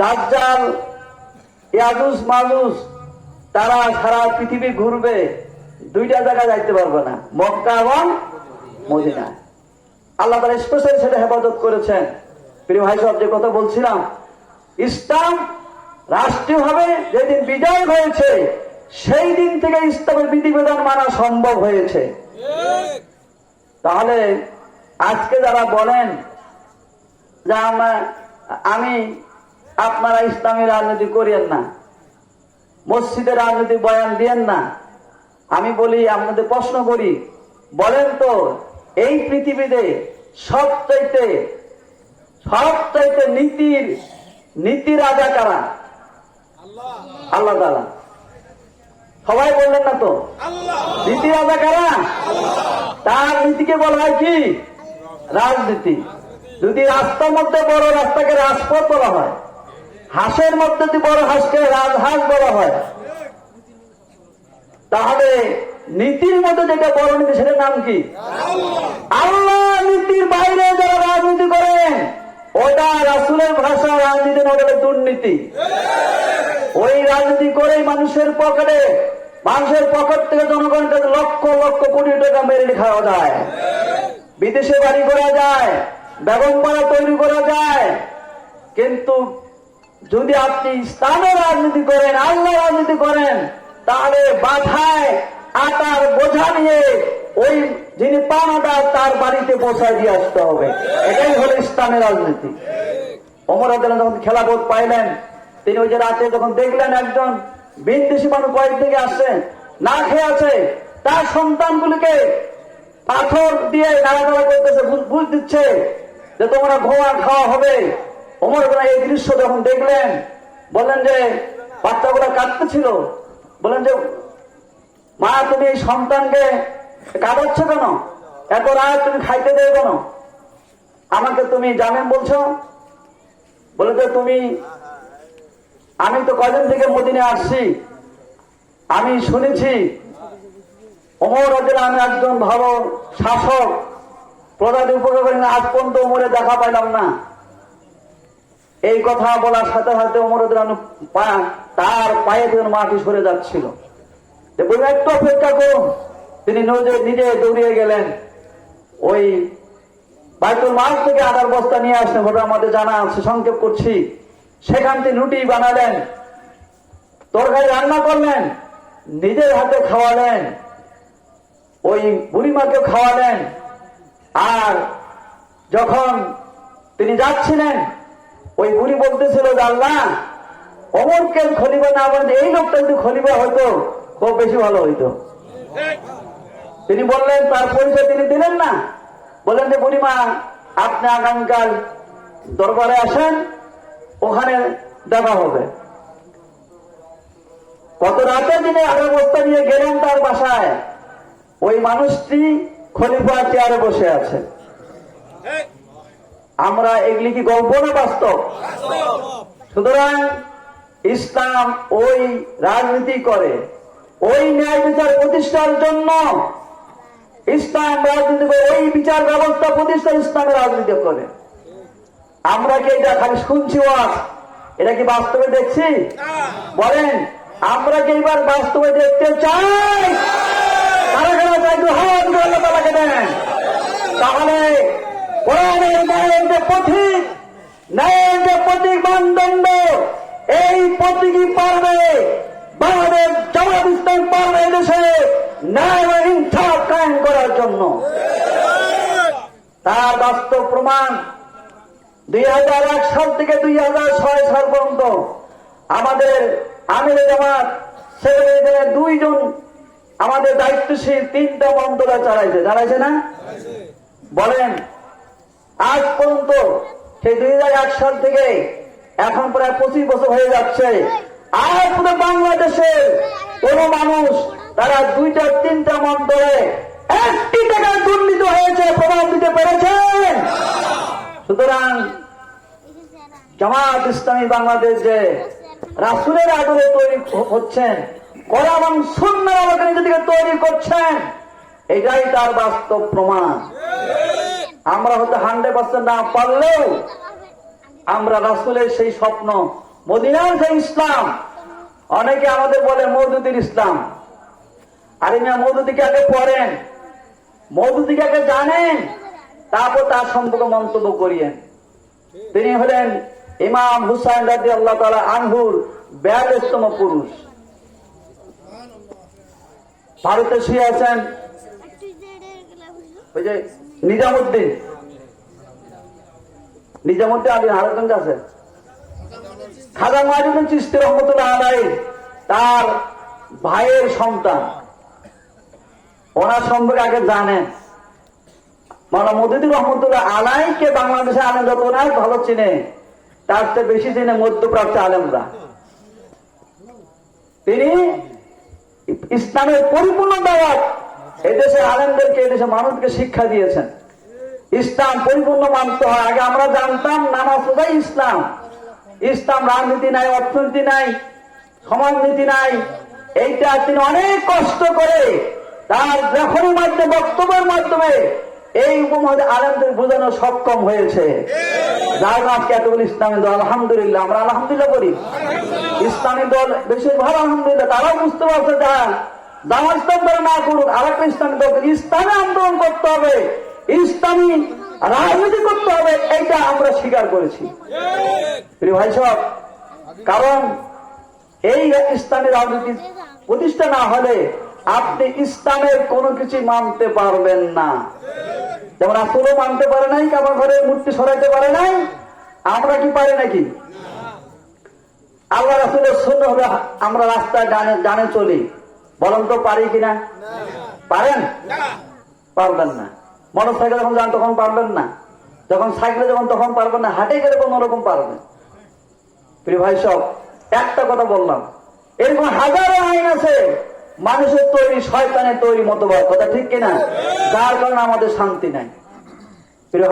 দাজ্জাল, ইয়াজুস মাজুস, তারা সারা পৃথিবী ঘুরবে, দুইটা জায়গায় যাইতে পারবে না, মক্কা এবং মদিনা। আল্লাহ তারা স্পেশাল সেটা হেফাজত করেছেন। প্রিয় ভাই সব যে কথা বলছিলাম, ইসলাম রাষ্ট্রীয়ভাবে যেদিন বিজয় হয়েছে, সেই দিন থেকে ইসলামের বিধিবিধান মানা সম্ভব হয়েছে। তাহলে আজকে যারা বলেন যে আমি আপনারা ইসলামী রাজনীতি করিয়েন না। মসজিদে রাজনীতি বয়ান দিয়েন না। আমি বলি, আপনাদের প্রশ্ন করি, বলেন তো, এই পৃথিবীতে সবচাইতে সবচাইতে নীতির, নীতি রাজা কারা? আল্লাহ তালা সবাই বললেন না তো? নীতি রাজা কারা? তার নীতিকে বলা হয় কি? রাজনীতি। যদি রাস্তার মধ্যে বড় রাস্তাকে রাজপথ বলা হয় হাঁসের মধ্যে যদি বড় হাঁসকে রাজহাঁস বলা হয়, তাহলে নীতির মধ্যে যেটা বড় নীতি, সেটার নাম কি? আল্লাহ। নীতির বাইরে যারা রাজনীতি করেন, ওটা রাসুলের ভাষা, রাজনীতি না দুর্নীতি। ওই রাজনীতি করেই মানুষের পকেটে, মানুষের পকেট থেকে জনগণের কাছে লক্ষ লক্ষ কোটি টাকা মেরে খাওয়া যায়। বিদেশে বাড়ি করা যায়, বেগম পাড়া তৈরি করা যায়। কিন্তু যদি আপনি ইসলামের রাজনীতি করেন, আল্লাহ রাজনীতি করেন, তাহলে বাধায় আটার বোঝা নিয়ে ওই যিনি পানাটা তার বাড়িতে পৌঁছায় দিয়ে আসতে হবে। এটাই হলো ইসলামের রাজনীতি। অমর আদালত যখন খেলাবোধ পাইলেন, তিনি ওই যে রাতে যখন দেখলেন একজন বিদেশি মানুষ কয়েক থেকে আসছে, না খেয়ে আছে, তার সন্তানগুলিকে পাথর দিয়ে নাড়াচাড়া করতেছে বুঝ দিচ্ছে, যে তোমরা ঘোয়া খাওয়া হবে। অমর আদালত এই দৃশ্য যখন দেখলেন, বললেন যে, বাচ্চাগুলো কাঁদতেছিল। বললেন যে, মা, তুমি এই সন্তানকে কাঁদাচ্ছ কেন? এত রাত তুমি খাইতে দেবে কেন? আমাকে তুমি জানেন বলছো? বলে যে, তুমি, আমি তো কদিন থেকে মদিনে আসছি। আমি শুনেছি অমর রাজের আমি একজন ভালো শাসক প্রজাতি উপকার করি না আজ পর্যন্ত ওমরে দেখা পাইলাম না। এই কথা বলার সাথে সাথে অমর তার পায়ে থেকে মাটি সরে যাচ্ছিল। একটু অপেক্ষা করুন। তিনি নিজে নিজে দৌড়িয়ে গেলেন। ওই বাইতুল মাল থেকে আদার বস্তা নিয়ে আসলেন। ওটা আমাদের জানা আছে, সংক্ষেপ করছি। সেখান থেকে রুটি বানালেন, তরকারি রান্না করলেন, নিজের হাতে খাওয়ালেন, ওই বুড়িমাকে খাওয়ালেন। আর যখন তিনি যাচ্ছিলেন ওই বুড়ি বলতেছিল আল্লাহ অমরকে খলিফা না বলেন এই লোকটা যদি খলিফা হতো খুব বেশি ভালো হইতো। তিনি বললেন, তার পরিচয় তিনি দিলেন না। বললেন যে, বুড়িমা, আপনি আগামীকাল দরবারে আসেন, ওখানে দেখা হবে। কত রাতে তিনি আগের বস্তা নিয়ে গেলেন তার বাসায়, ওই মানুষটি খলিফা চেয়ারে বসে আছে। আমরা এগুলি কি গল্প না বাস্তব? সুতরাং ইসলাম ওই রাজনীতি করে, ওই ন্যায় বিচার প্রতিষ্ঠার জন্য ইসলাম রাজনীতি করে, ওই বিচার ব্যবস্থা প্রতিষ্ঠা ইসলামের রাজনীতি করে। আমরা কি এটা খালি শুনছি ওয়াজ এটা কি বাস্তবে দেখছি? বলেন, আমরা কি এবার বাস্তবে দেখতে চাই? তাহলে কোরআনের ন্যায়ের যে পথিক ন্যায়ের যে প্রতীক মানদণ্ড এই প্রতীকই পারবে? বাংলাদেশ জামাত ইসলাম পারবে দেশে ন্যায় ইনসাফ কায়েম করার জন্য। তার বাস্তব প্রমাণ দুই হাজার এক সাল থেকে দুই হাজার ছয় সাল পর্যন্ত আমাদের আমির জামাত সেক্রেটারি দুইজন আমাদের দায়িত্বশীল তিনটা মন্ত্রণালয় চালাইছে। চালাইছে না? বলেন আজ পর্যন্ত সেই দুই এক সাল থেকে এখন প্রায় পঁচিশ বছর হয়ে যাচ্ছে। আজ পুরো বাংলাদেশের কোন মানুষ তারা দুইটা, তিনটা মন্ত্রে একটি টাকায় দুর্নীতি হয়েছে প্রভাব দিতে পেরেছেন সুতরাং জামাত ইসলামী বাংলাদেশ যে রাসুলের আদরে তৈরি হচ্ছেন করা এবং শূন্য আমাকে নিজেদেরকে তৈরি করছেন, এটাই তার বাস্তব প্রমাণ। আমরা হয়তো হান্ড্রেড পার্সেন্ট না পারলেও আমরা রাসুলের সেই স্বপ্ন, মদিনার সেই ইসলাম, অনেকে আমাদের বলে মৌদুদির ইসলাম। আরে মিয়া, মৌদুদিকে আগে পড়েন, মৌদুদিকে আগে জানেন, তারপর তার সম্পর্কে মন্তব্য করিয়েন। তিনি হলেন ইমাম হুসাইন রাজি আল্লাহ তালা আনহুর বিয়াল্লিশতম পুরুষ। ভারতে শুয়ে আছেন ওই যে নিজামুদ্দিন। নিজামুদ্দিন আলী আরেকজন আছে। খাজা রহমতুল্লাহ আলাই তার ভাইয়ের সন্তান। ওনার সম্পর্কে আগে জানেন। মানা মদিদুর রহমতুল্লাহ আলাইকে বাংলাদেশে আলেম যত নাই, ভালো চিনে। তার চেয়ে বেশি চিনে মধ্যপ্রাচ্য আলেমরা। তিনি ইসলামের পরিপূর্ণ দাওয়াত এদেশে আলেমদেরকে এদেশে মানুষকে শিক্ষা দিয়েছেন। ইসলাম পরিপূর্ণ মানতে হয়। আগে আমরা জানতাম নামাজ রোজাই ইসলাম। ইসলাম রাজনীতি নাই, অর্থনীতি নাই, সমাজনীতি নাই। এইটা তিনি অনেক কষ্ট করে তার লেখনের মাধ্যমে, বক্তব্যের মাধ্যমে এই উপমহাদে আলেমদের বোঝানো সক্ষম হয়েছে। যার আজকে এতগুলো ইসলামী দল, আলহামদুলিল্লাহ, আমরা আলহামদুলিল্লাহ করি ইসলামী দল বেশিরভাগ, আলহামদুলিল্লাহ, তারাও বুঝতে পারছে যা ইসলামে আন্দোলন করতে হবে। রাজনীতি করতে হবে, এইটা আমরা স্বীকার করেছি। ভাই সব কারণ এই রাজনীতি প্রতিষ্ঠা না হলে আপনি ইসলামের কোনো কিছু মানতে পারবেন না। যেমন আসলেও মানতে পারে নাই কাবার ঘরে মূর্তি সরাইতে পারে নাই, আমরা কি পারি নাকি? আল্লাহ রাসুলের শূন্য হবে আমরা রাস্তায় ডানে চলি। বলেন তো পারি কিনা? পারেন? পারবেন না। মোটর সাইকেল যখন যান তখন পারবেন না। যখন সাইকেলে যখন তখন পারবেন না হাটে গেলে কোনো রকম পারবেন প্রিয় ভাই সব একটা কথা বললাম। এরকম হাজারো আইন আছে মানুষের তৈরি শয়তানের তৈরি মতবাদ কথা ঠিক কিনা? যার কারণে আমাদের শান্তি নাই। প্রিয়